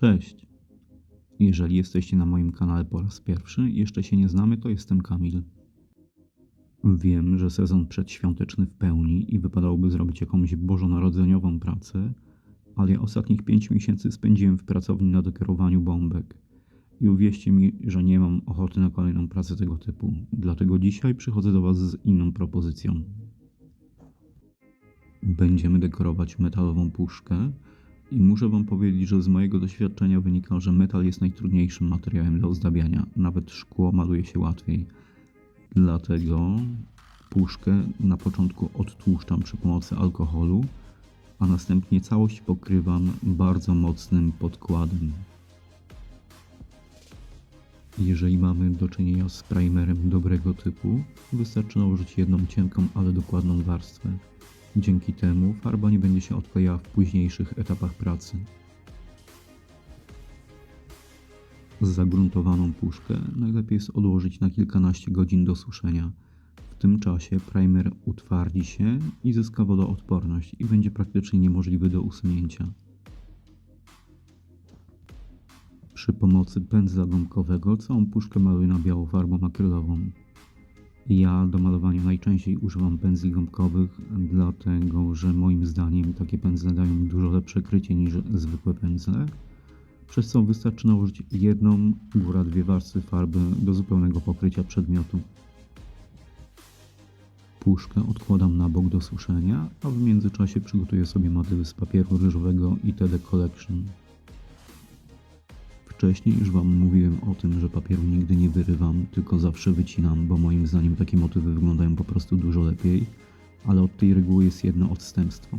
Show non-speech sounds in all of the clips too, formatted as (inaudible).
Cześć! Jeżeli jesteście na moim kanale po raz pierwszy i jeszcze się nie znamy, to jestem Kamil. Wiem, że sezon przedświąteczny w pełni i wypadałoby zrobić jakąś bożonarodzeniową pracę, ale ja ostatnich 5 miesięcy spędziłem w pracowni na dekorowaniu bombek. I uwierzcie mi, że nie mam ochoty na kolejną pracę tego typu. Dlatego dzisiaj przychodzę do Was z inną propozycją. Będziemy dekorować metalową puszkę i muszę Wam powiedzieć, że z mojego doświadczenia wynika, że metal jest najtrudniejszym materiałem do ozdabiania. Nawet szkło maluje się łatwiej. Dlatego puszkę na początku odtłuszczam przy pomocy alkoholu, a następnie całość pokrywam bardzo mocnym podkładem. Jeżeli mamy do czynienia z primerem dobrego typu, wystarczy nałożyć jedną cienką, ale dokładną warstwę. Dzięki temu farba nie będzie się odklejała w późniejszych etapach pracy. Zagruntowaną puszkę najlepiej jest odłożyć na kilkanaście godzin do suszenia. W tym czasie primer utwardzi się i zyska wodoodporność i będzie praktycznie niemożliwy do usunięcia. Przy pomocy pędzla gąbkowego całą puszkę maluję na biało farbą akrylową. Ja do malowania najczęściej używam pędzli gąbkowych, dlatego że moim zdaniem takie pędzle dają dużo lepsze krycie niż zwykłe pędzle, przez co wystarczy nałożyć jedną, góra dwie warstwy farby do zupełnego pokrycia przedmiotu. Puszkę odkładam na bok do suszenia, a w międzyczasie przygotuję sobie motywy z papieru ryżowego itd. Collection. Wcześniej już Wam mówiłem o tym, że papieru nigdy nie wyrywam, tylko zawsze wycinam, bo moim zdaniem takie motywy wyglądają po prostu dużo lepiej, ale od tej reguły jest jedno odstępstwo.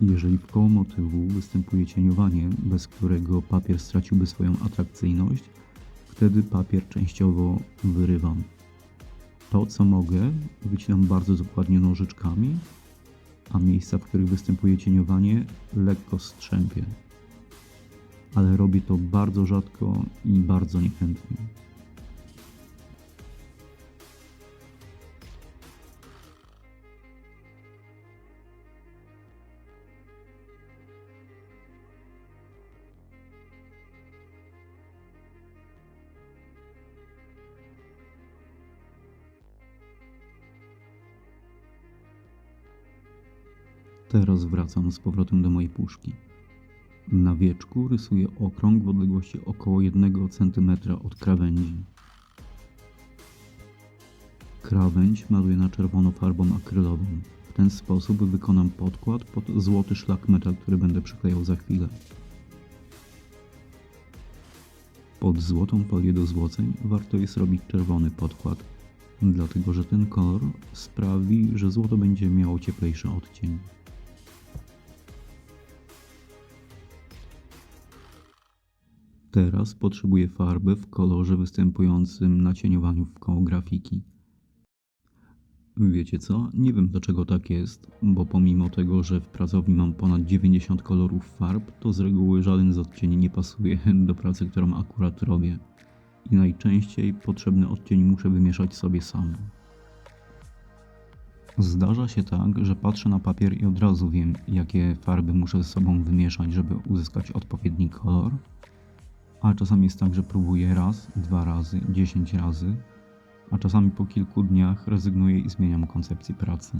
Jeżeli w koło motywu występuje cieniowanie, bez którego papier straciłby swoją atrakcyjność, wtedy papier częściowo wyrywam. To, co mogę, wycinam bardzo dokładnie nożyczkami, a miejsca, w których występuje cieniowanie, lekko strzępię ale robię to bardzo rzadko i bardzo niechętnie. Teraz wracam z powrotem do mojej puszki. Na wieczku rysuję okrąg w odległości około 1 cm od krawędzi. Krawędź maluję na czerwono farbą akrylową. W ten sposób wykonam podkład pod złoty szlak metal, który będę przyklejał za chwilę. Pod złotą folię do złoceń warto jest robić czerwony podkład, dlatego że ten kolor sprawi, że złoto będzie miało cieplejszy odcień. Teraz potrzebuję farby w kolorze występującym na cieniowaniu w koło grafiki. Wiecie co? Nie wiem dlaczego tak jest, bo pomimo tego, że w pracowni mam ponad 90 kolorów farb, to z reguły żaden z odcieni nie pasuje (laughs) do pracy, którą akurat robię. I najczęściej potrzebny odcień muszę wymieszać sobie sam. Zdarza się tak, że patrzę na papier i od razu wiem, jakie farby muszę ze sobą wymieszać, żeby uzyskać odpowiedni kolor a czasami jest tak, że próbuję raz, dwa razy, dziesięć razy, a czasami po kilku dniach rezygnuję i zmieniam koncepcję pracy.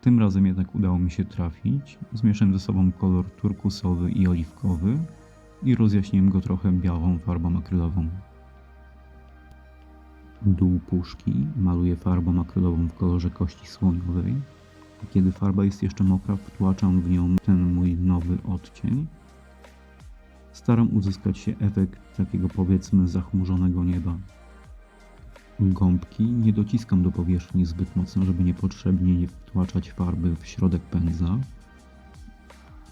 Tym razem jednak udało mi się trafić. Zmieszałem ze sobą kolor turkusowy i oliwkowy i rozjaśniłem go trochę białą farbą akrylową. Dół puszki maluję farbą akrylową w kolorze kości słoniowej. Kiedy farba jest jeszcze mokra, wtłaczam w nią ten mój nowy odcień staram uzyskać się efekt takiego powiedzmy zachmurzonego nieba. Gąbki nie dociskam do powierzchni zbyt mocno, żeby niepotrzebnie nie wtłaczać farby w środek pędzla.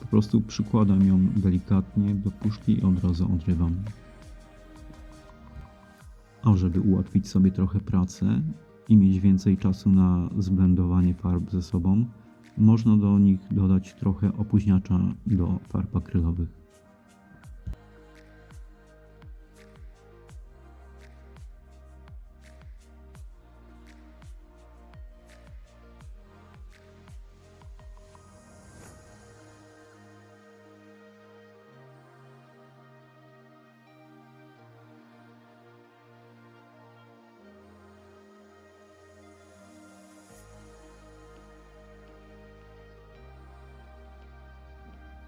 Po prostu przykładam ją delikatnie do puszki i od razu odrywam. A żeby ułatwić sobie trochę pracę i mieć więcej czasu na zblendowanie farb ze sobą, można do nich dodać trochę opóźniacza do farb akrylowych.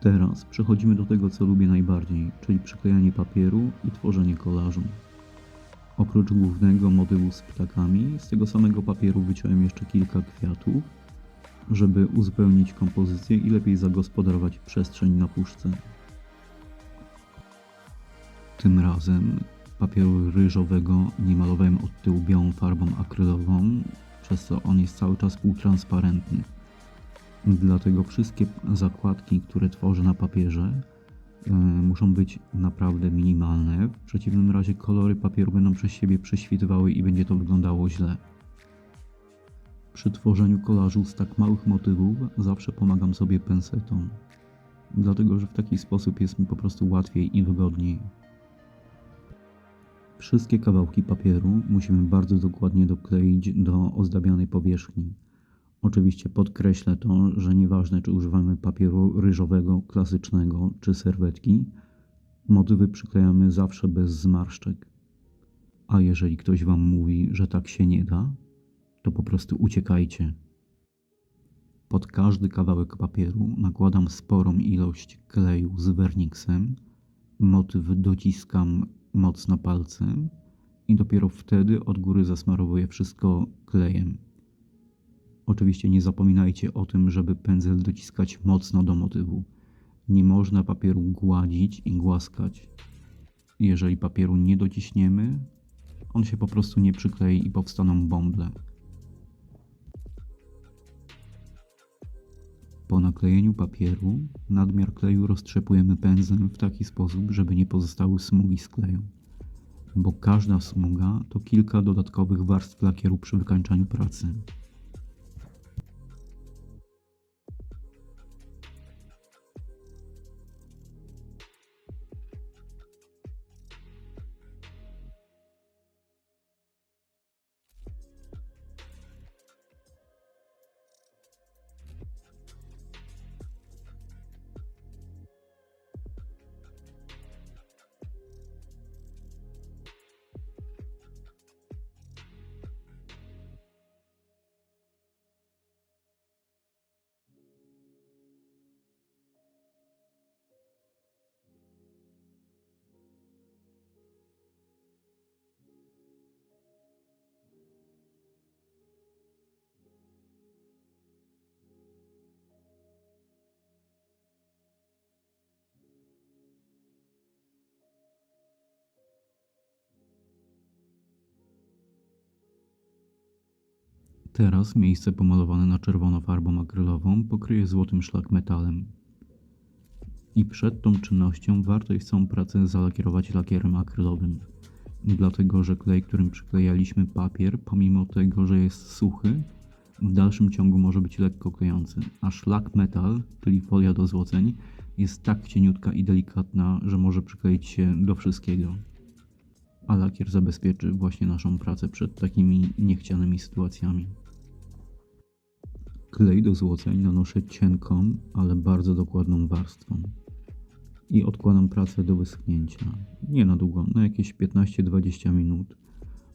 Teraz przechodzimy do tego, co lubię najbardziej, czyli przyklejanie papieru i tworzenie kolażu. Oprócz głównego motywu z ptakami, z tego samego papieru wyciąłem jeszcze kilka kwiatów, żeby uzupełnić kompozycję i lepiej zagospodarować przestrzeń na puszce. Tym razem papieru ryżowego nie malowałem od tyłu białą farbą akrylową, przez co on jest cały czas półtransparentny. Dlatego wszystkie zakładki, które tworzę na papierze, e, muszą być naprawdę minimalne. W przeciwnym razie kolory papieru będą przez siebie prześwitywały i będzie to wyglądało źle. Przy tworzeniu kolażu z tak małych motywów zawsze pomagam sobie pensetą, dlatego że w taki sposób jest mi po prostu łatwiej i wygodniej. Wszystkie kawałki papieru musimy bardzo dokładnie dokleić do ozdabianej powierzchni. Oczywiście podkreślę to, że nieważne czy używamy papieru ryżowego, klasycznego czy serwetki, motywy przyklejamy zawsze bez zmarszczek. A jeżeli ktoś Wam mówi, że tak się nie da, to po prostu uciekajcie. Pod każdy kawałek papieru nakładam sporą ilość kleju z werniksem, motyw dociskam mocno palcem i dopiero wtedy od góry zasmarowuję wszystko klejem. Oczywiście nie zapominajcie o tym, żeby pędzel dociskać mocno do motywu. Nie można papieru gładzić i głaskać. Jeżeli papieru nie dociśniemy, on się po prostu nie przyklei i powstaną bąble. Po naklejeniu papieru nadmiar kleju roztrzepujemy pędzlem w taki sposób, żeby nie pozostały smugi z kleju. Bo każda smuga to kilka dodatkowych warstw lakieru przy wykańczaniu pracy. Teraz miejsce pomalowane na czerwono farbą akrylową pokryję złotym szlakmetalem. I przed tą czynnością warto jest całą pracę zalakierować lakierem akrylowym. Dlatego, że klej, którym przyklejaliśmy papier, pomimo tego, że jest suchy, w dalszym ciągu może być lekko klejący, a szlak metal, czyli folia do złoceń, jest tak cieniutka i delikatna, że może przykleić się do wszystkiego. A lakier zabezpieczy właśnie naszą pracę przed takimi niechcianymi sytuacjami. Klej do złoceń nanoszę cienką, ale bardzo dokładną warstwą. I odkładam pracę do wyschnięcia. Nie na długo, na jakieś 15-20 minut.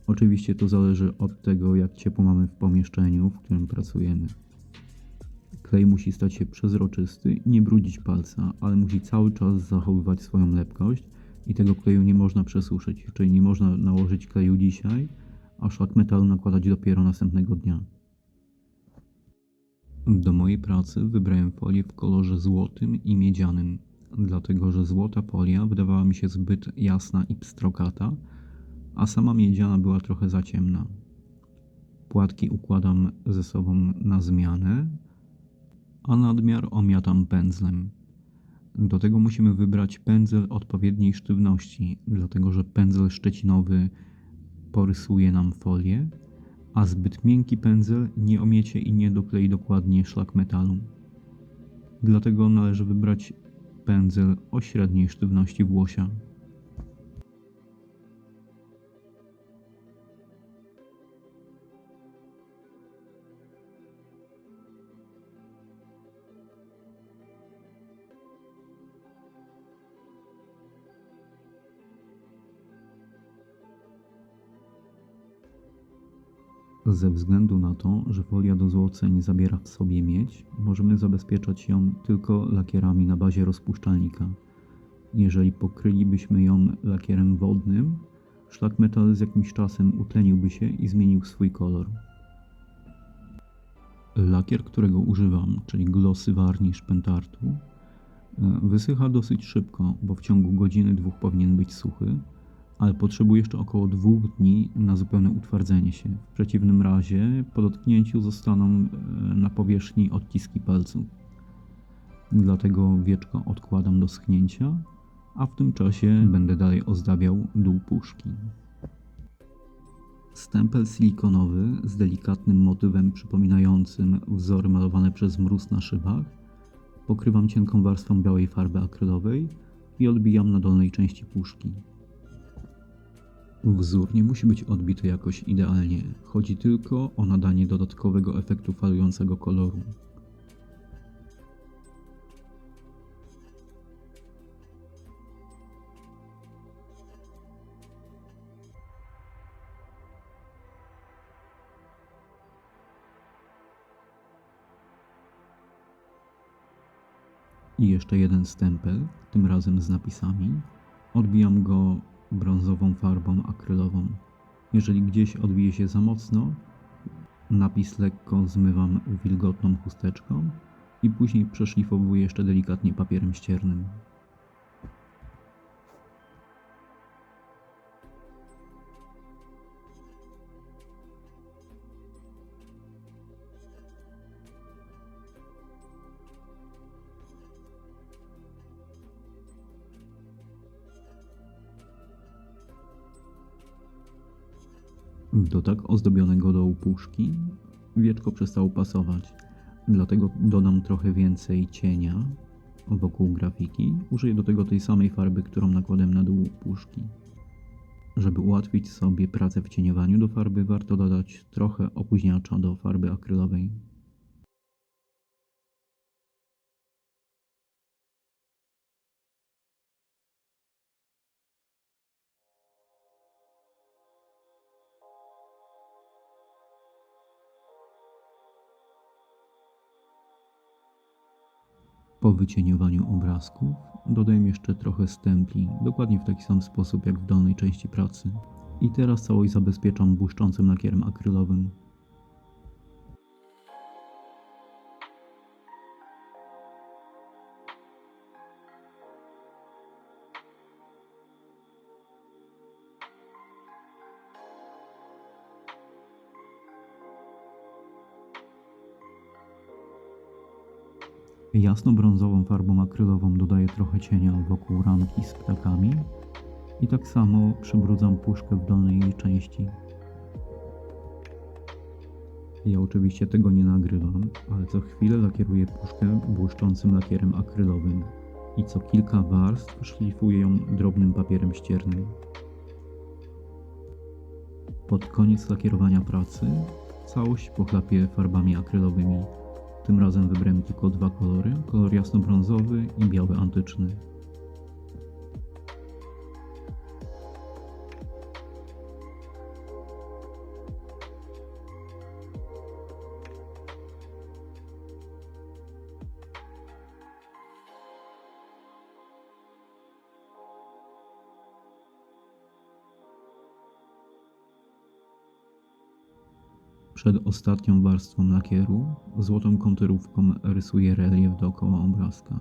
Oczywiście to zależy od tego, jak ciepło mamy w pomieszczeniu, w którym pracujemy. Klej musi stać się przezroczysty i nie brudzić palca, ale musi cały czas zachowywać swoją lepkość i tego kleju nie można przesuszyć, czyli nie można nałożyć kleju dzisiaj, a szlak metalu nakładać dopiero następnego dnia. Do mojej pracy wybrałem folię w kolorze złotym i miedzianym, dlatego że złota folia wydawała mi się zbyt jasna i pstrokata, a sama miedziana była trochę za ciemna. Płatki układam ze sobą na zmianę, a nadmiar omiatam pędzlem. Do tego musimy wybrać pędzel odpowiedniej sztywności, dlatego że pędzel szczecinowy porysuje nam folię, a zbyt miękki pędzel nie omiecie i nie doklei dokładnie szlak metalu. Dlatego należy wybrać pędzel o średniej sztywności włosia. Ze względu na to, że folia do złoceń zabiera w sobie miedź, możemy zabezpieczać ją tylko lakierami na bazie rozpuszczalnika. Jeżeli pokrylibyśmy ją lakierem wodnym, szlak metal z jakimś czasem utleniłby się i zmienił swój kolor. Lakier, którego używam, czyli glossy varnish pentartu, e, wysycha dosyć szybko, bo w ciągu godziny dwóch powinien być suchy, ale potrzebuje jeszcze około dwóch dni na zupełne utwardzenie się. W przeciwnym razie po dotknięciu zostaną e, na powierzchni odciski palców. Dlatego wieczko odkładam do schnięcia, a w tym czasie będę dalej ozdabiał dół puszki. Stempel silikonowy z delikatnym motywem przypominającym wzory malowane przez mróz na szybach pokrywam cienką warstwą białej farby akrylowej i odbijam na dolnej części puszki. Wzór nie musi być odbity jakoś idealnie, chodzi tylko o nadanie dodatkowego efektu falującego koloru. I jeszcze jeden stempel, tym razem z napisami. Odbijam go brązową farbą akrylową. Jeżeli gdzieś odbije się za mocno, napis lekko zmywam wilgotną chusteczką i później przeszlifowuję jeszcze delikatnie papierem ściernym. Do tak ozdobionego dołu puszki wieczko przestało pasować, dlatego dodam trochę więcej cienia wokół grafiki. Użyję do tego tej samej farby, którą nakładem na dół puszki. Żeby ułatwić sobie pracę w cieniowaniu do farby, warto dodać trochę opóźniacza do farby akrylowej. Po wycieniowaniu obrazków dodajemy jeszcze trochę stempli, dokładnie w taki sam sposób jak w dolnej części pracy. I teraz całość zabezpieczam błyszczącym lakierem akrylowym. Jasno-brązową farbą akrylową dodaję trochę cienia wokół ramki z ptakami i tak samo przybrudzam puszkę w dolnej jej części. Ja oczywiście tego nie nagrywam, ale co chwilę lakieruję puszkę błyszczącym lakierem akrylowym i co kilka warstw szlifuję ją drobnym papierem ściernym. Pod koniec lakierowania pracy całość pochlapię farbami akrylowymi. Tym razem wybrałem tylko dwa kolory, kolor jasno-brązowy i biały antyczny. Przed ostatnią warstwą lakieru złotą konturówką rysuję relief dookoła obrazka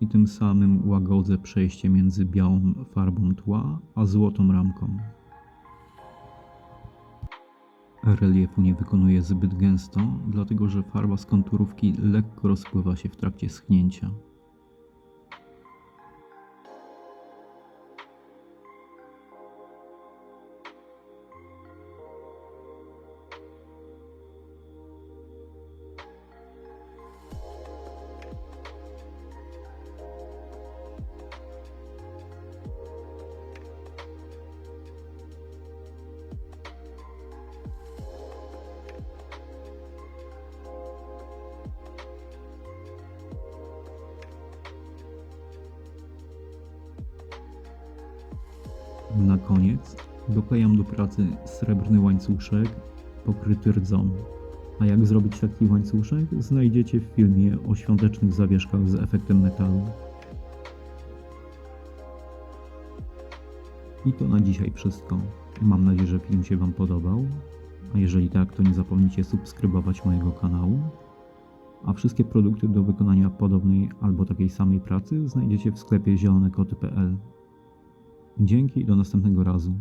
i tym samym łagodzę przejście między białą farbą tła a złotą ramką. Reliefu nie wykonuję zbyt gęsto, dlatego że farba z konturówki lekko rozpływa się w trakcie schnięcia. Na koniec doklejam do pracy srebrny łańcuszek pokryty rdzą. A jak zrobić taki łańcuszek znajdziecie w filmie o świątecznych zawieszkach z efektem metalu. I to na dzisiaj wszystko. Mam nadzieję, że film się Wam podobał. A jeżeli tak, to nie zapomnijcie subskrybować mojego kanału. A wszystkie produkty do wykonania podobnej albo takiej samej pracy znajdziecie w sklepie zielonekoty.pl. Dzięki i do następnego razu.